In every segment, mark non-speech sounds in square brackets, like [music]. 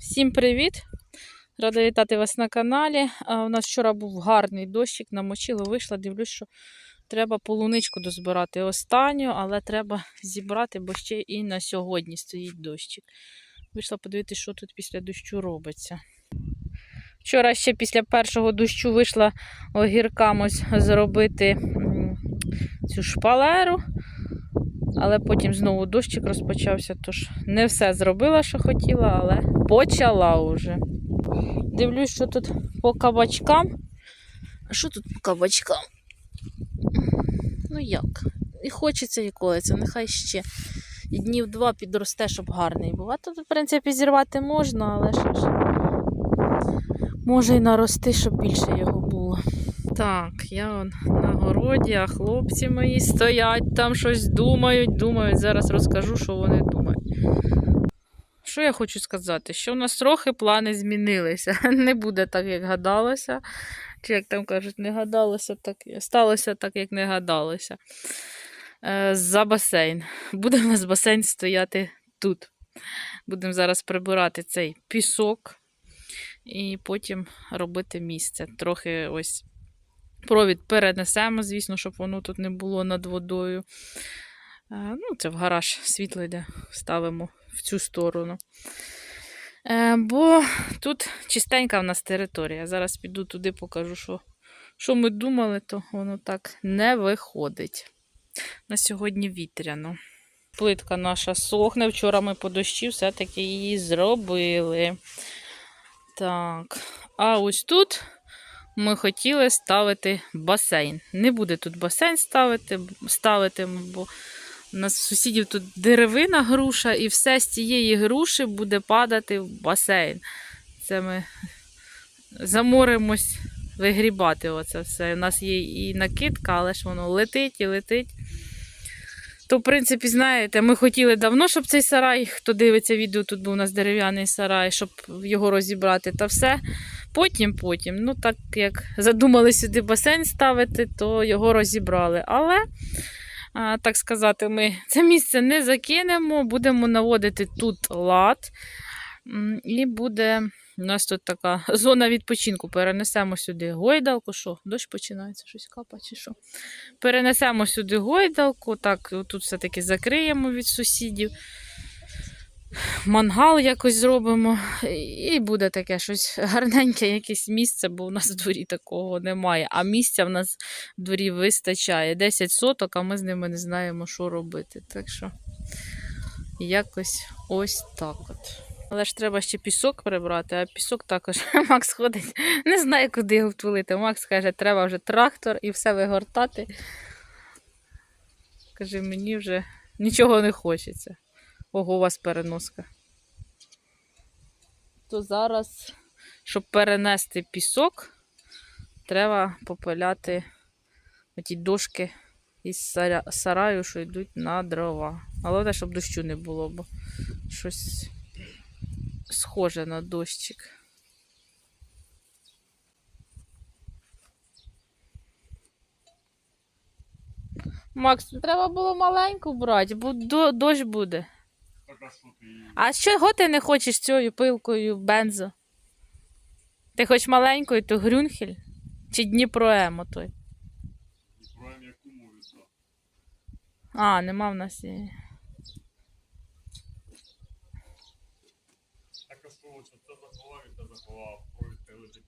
Всім привіт! Рада вітати вас на каналі. У нас вчора був гарний дощик, намочило, вийшла, дивлюсь, що треба полуничку дозбирати останню, але треба зібрати, бо ще і на сьогодні стоїть дощик. Вийшла подивитися, що тут після дощу робиться. Вчора ще після першого дощу вийшла огіркам ось зробити цю шпалеру. Але потім знову дощик розпочався, тож не все зробила, що хотіла, але почала вже. Дивлюсь, що тут по кабачкам. А що тут по кабачкам? Ну як? І хочеться і колеться, нехай ще. Днів два підросте, щоб гарний був. А тут, в принципі, зірвати можна, але що ж. Може і нарости, щоб більше його. Так, я на городі, а хлопці мої стоять там щось думають, думають. Зараз розкажу, що вони думають. Що я хочу сказати? Що в нас трохи плани змінилися. [laughs] Не буде так, як гадалося. Чи як там кажуть, не гадалося, так сталося так, як не гадалося. Е, за басейн. Буде в нас басейн стояти тут. Будемо зараз прибирати цей пісок і потім робити місце. Трохи ось провід перенесемо, звісно, щоб воно тут не було над водою. Е, Ну, це в гараж світло йде, ставимо в цю сторону. Е, Бо тут чистенька в нас територія. Зараз піду туди, покажу, що, що ми думали, то воно так не виходить. На сьогодні вітряно. Плитка наша сохне. Вчора ми по дощі все-таки її зробили. Так, а ось тут ми хотіли ставити басейн. Не буде тут басейн ставити, ставити бо у нас у сусідів тут деревина груша, і все з цієї груші буде падати в басейн. Це ми заморимось вигрібати оце все. У нас є і накидка, але ж воно летить і летить. То, в принципі, знаєте, ми хотіли давно, щоб цей сарай, хто дивиться відео, тут був у нас дерев'яний сарай, щоб його розібрати та все. Потім, потім, ну так як задумали сюди басейн ставити, то його розібрали. Але, так сказати, ми це місце не закинемо, будемо наводити тут лад. І буде у нас тут така зона відпочинку. Перенесемо сюди гойдалку. Що, дощ починається, щось капає чи що. Перенесемо сюди гойдалку, так, тут все-таки закриємо від сусідів. Мангал якось зробимо, і буде таке щось гарненьке, якесь місце, бо у нас в дворі такого немає. А місця в нас в дворі вистачає. 10 соток, а ми з ними не знаємо, що робити. Так що якось ось так от. Але ж треба ще пісок прибрати, а пісок також [laughs] Макс ходить, не знає, куди його втулити. Макс каже, треба вже трактор і все вигортати. Каже, мені вже нічого не хочеться. Ого, у вас переноска. То зараз, щоб перенести пісок, треба попиляти оті дошки із сараю, що йдуть на дрова. Але те, щоб дощу не було, бо щось схоже на дощик. Макс, треба було маленьку брати, бо дощ буде. А що чого ти не хочеш цією пилкою бензо? Ти хоч маленькою, то Грюнхель? Чи Дніпро Емо той? І про яку. А, нема в нас її. Так сволочь, це заховав і це заховав. Провід те лежить.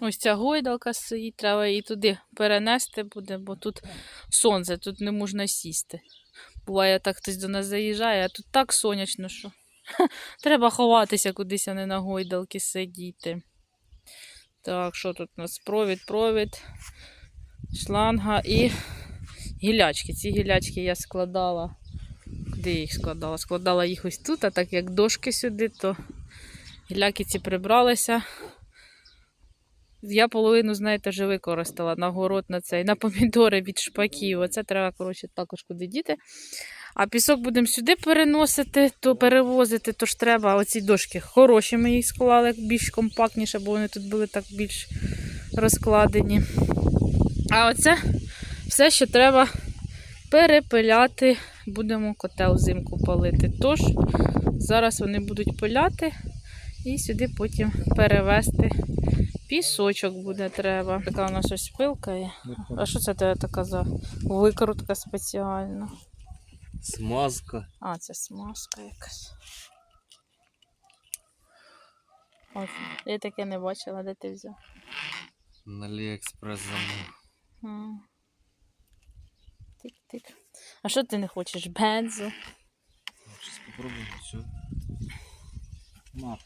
Ось ця гойдалка стоїть, треба її туди перенести буде, бо тут сонце, тут не можна сісти. Буває, так хтось до нас заїжджає, а тут так сонячно, що [laughs] треба ховатися кудись, а не на гойдалки сидіти. Так, що тут у нас? Провід, провід, шланга і гілячки. Ці гілячки я складала. Де я їх складала? Складала їх ось тут, а так як дошки сюди, то гіляки ці прибралися. Я половину, знаєте, вже використала на город на цей, на помідори від шпаків. Оце треба, коротше, також куди діти. А пісок будемо сюди переносити, то перевозити, то ж треба оці дошки хороші. Ми їх склали більш компактніше, бо вони тут були так більш розкладені. А оце все, що треба перепиляти. Будемо котел взимку палити. Тож, Зараз вони будуть пиляти і сюди потім перевезти. Пісочок буде треба. Така у нас ось пилка є. А що це тебе така за викрутка спеціальна? Смазка. А, це смазка якась. От, я таке не бачила, де ти взяв. На Аліекспрес замов. М. Тик-тик. А що ти не хочеш? Бензо? Щас попробуємо все. Макс.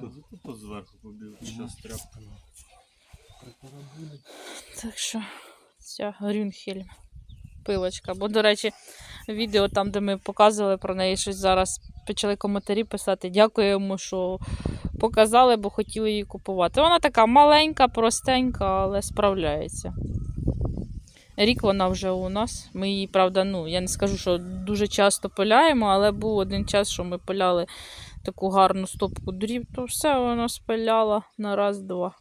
Тут то зверху побіг. Щас тряпка. Так що ця Грюнхельм. Пилочка. Бо, до речі, відео там, де ми показували про неї, щось зараз почали коментарі писати. Дякуємо, що показали, бо хотіли її купувати. Вона така маленька, простенька, але справляється. Рік вона вже у нас. Ми її, правда, ну, я не скажу, що дуже часто пиляємо, але був один час, що ми пиляли таку гарну стопку дрів, то все вона спиляла на раз-два.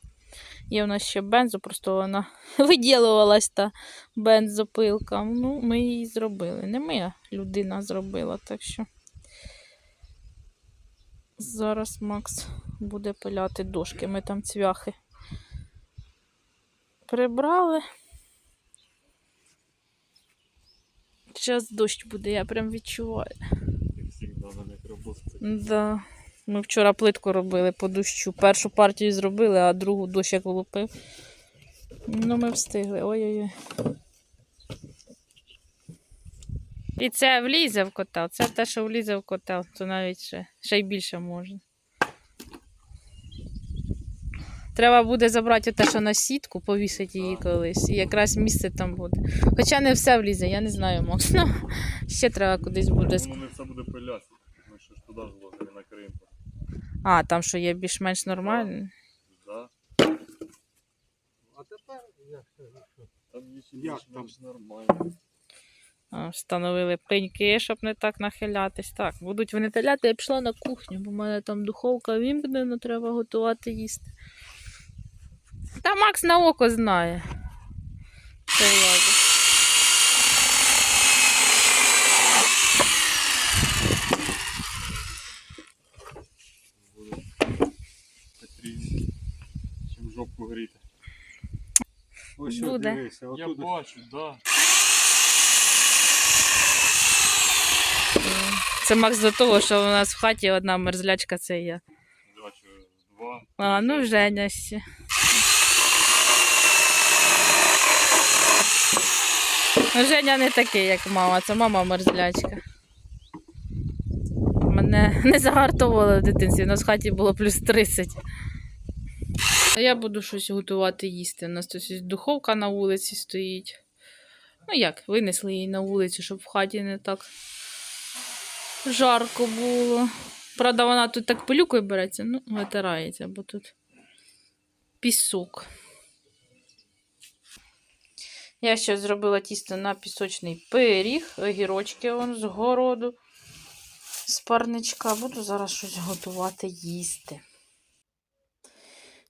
Є в нас ще бензо, просто вона [laughs] виділувалась та бензопилка. Ну, ми її зробили. Не а людина зробила. Так що зараз Макс буде пиляти дошки. Ми там цвяхи прибрали. Зараз дощ буде, я прям відчуваю. Як завжди на мікробусці. Да. Ми вчора плитку робили по дощу. Першу партію зробили, а другу дощ як влупив. Ну, ми встигли. Ой-ой-ой. І це влізе в котел. Це те, що влізе в котел, то навіть ще, ще й більше можна. Треба буде забрати те, що на сітку, повісити її колись. І якраз місце там буде. Хоча не все влізе, я не знаю, Макс. Ну, [laughs] ще треба кудись буде. Тому не все буде пиляти. Ми ще ж туди ж ложили на Крим. А, там що є більш-менш нормально. Да? А тепер як це? Там є ще Як більш-менш нормально. А, Встановили пеньки, щоб не так нахилятись. Так, будуть вони таляти, я пішла на кухню, бо в мене там духовка вімкнена, треба готувати їсти. Та Макс на око знає. Що ладно. Чим жопку гріти. Ось Буде. Буде. дивися, Я отут бачу, да. Це Макс до того, що у нас в хаті одна мерзлячка це я. Бачу, два. А, ну Женя ще. Женя не такий, як мама, це мама мерзлячка. Мене не загартовували в дитинстві, у нас в хаті було плюс 30. А я буду щось готувати їсти. У нас тут духовка на вулиці стоїть. Ну як, винесли її на вулицю, щоб в хаті не так жарко було. Правда, вона тут так пилюкою береться, ну, витирається, бо тут пісок. Я ще зробила тісто на пісочний пиріг, огірочки вон з городу, з парничка. Буду зараз щось готувати їсти.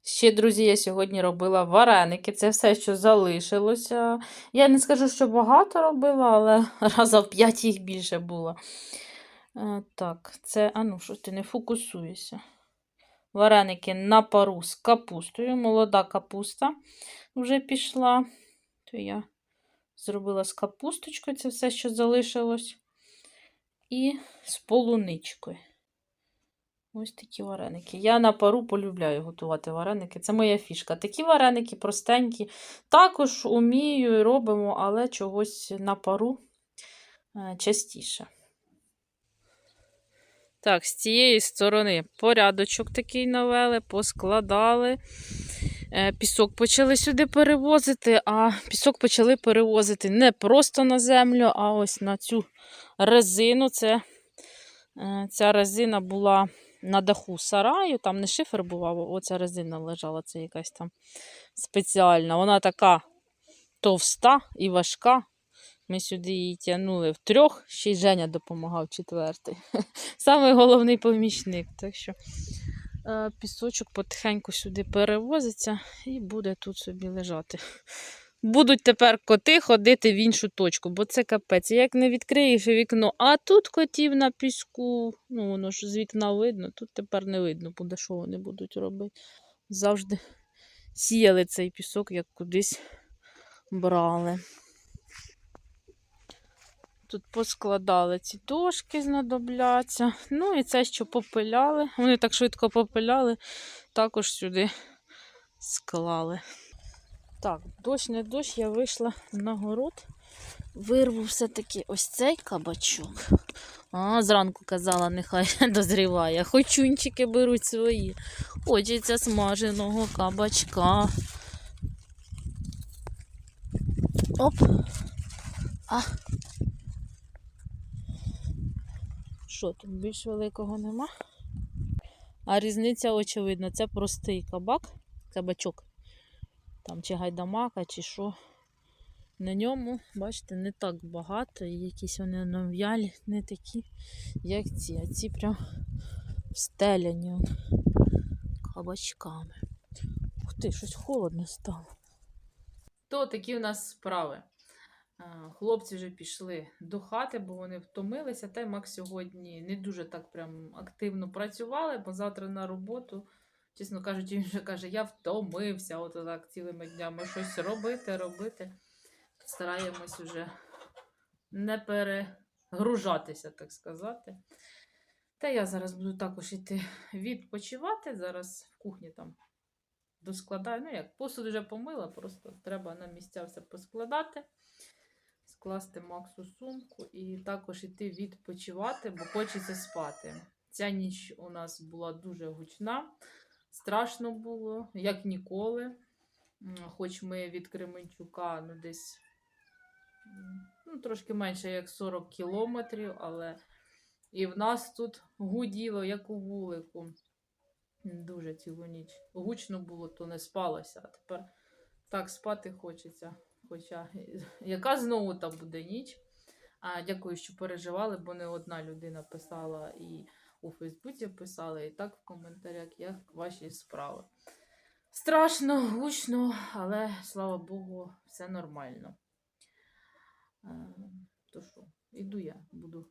Ще, друзі, я сьогодні робила вареники. Це все, що залишилося. Я не скажу, що багато робила, але [laughs] раза в п'ять їх більше було. Е, Так, це, а ну, що ти не фокусуєшся. Вареники на пару з капустою. Молода капуста вже пішла. То я зробила з капусточкою, це все, що залишилось. І з полуничкою. Ось такі вареники. Я на пару полюбляю готувати вареники. Це моя фішка. Такі вареники простенькі. Також умію і робимо, але чогось на пару е, частіше. Так, з цієї сторони порядочок такий навели, поскладали. Е, Пісок почали сюди перевозити, а пісок почали перевозити не просто на землю, а ось на цю резину. Це, е, ця резина була на даху сараю, там не шифер був, а оця резина лежала, це якась там спеціальна. Вона така товста і важка. Ми сюди її тягнули втрьох, ще й Женя допомагав четвертий. [laughs] Самий головний помічник. Так що пісочок потихеньку сюди перевозиться і буде тут собі лежати. будуть тепер коти ходити в іншу точку, бо це капець. Як не відкриєш вікно, а тут котів на піску, ну воно ж з вікна видно, тут тепер не видно буде, що вони будуть робити. Завжди сіяли цей пісок, як кудись брали. Тут поскладали ці дошки, знадобляться. Ну і це, що попиляли. Вони так швидко попиляли, також сюди склали. Так, дощ не дощ, я вийшла на город. Вирву все-таки ось цей кабачок. А, зранку казала, нехай [laughs] дозріває. Хочунчики беруть свої. Хочеться смаженого кабачка. Оп. А. Що тут більш великого нема? А різниця очевидна, це простий кабак, кабачок. Там чи гайдамака, чи що. На ньому, бачите, не так багато, і якісь вони нов'ялі, не такі, як ці. А ці прям встеляні кабачками. Ух ти, щось холодно стало. То такі у нас справи. Хлопці вже пішли до хати, бо вони втомилися. Та й Макс сьогодні не дуже так прям активно працювали, бо завтра на роботу. Чесно кажучи, [laughs] він вже каже, я втомився, от так цілими днями щось робити, робити. Стараємось уже не перегружатися, так сказати. Та я зараз буду також іти відпочивати. Зараз в кухні там доскладаю. Ну як, посуд вже помила, просто треба на місця все поскладати, скласти Максу сумку і також іти відпочивати, бо хочеться спати. Ця ніч у нас була дуже гучна. Страшно було, як ніколи. Хоч ми від Кременчука ну, десь ну, трошки менше, як 40 кілометрів, але і в нас тут гуділо, як у вулику. Дуже цілу ніч. Гучно було, то не спалося. А тепер так спати хочеться. Хоча [laughs] яка знову там буде ніч. А, дякую, що переживали, бо не одна людина писала і у Фейсбуці писали, і так в коментарях, як ваші справи. Страшно, гучно, але слава Богу, все нормально. Е, То що, іду я, буду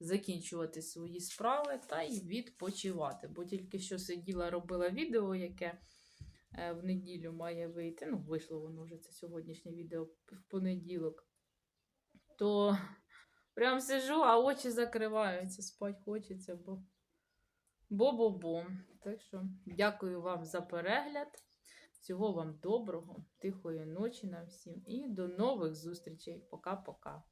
закінчувати свої справи та й відпочивати. Бо тільки що сиділа, робила відео, яке в неділю має вийти. Ну, вийшло воно вже це сьогоднішнє відео в понеділок. То Прям сижу, а очі закриваються, спать хочеться, бо бо-бо-бо. Так що дякую вам за перегляд. Всього вам доброго, тихої ночі нам всім і до нових зустрічей. Пока-пока.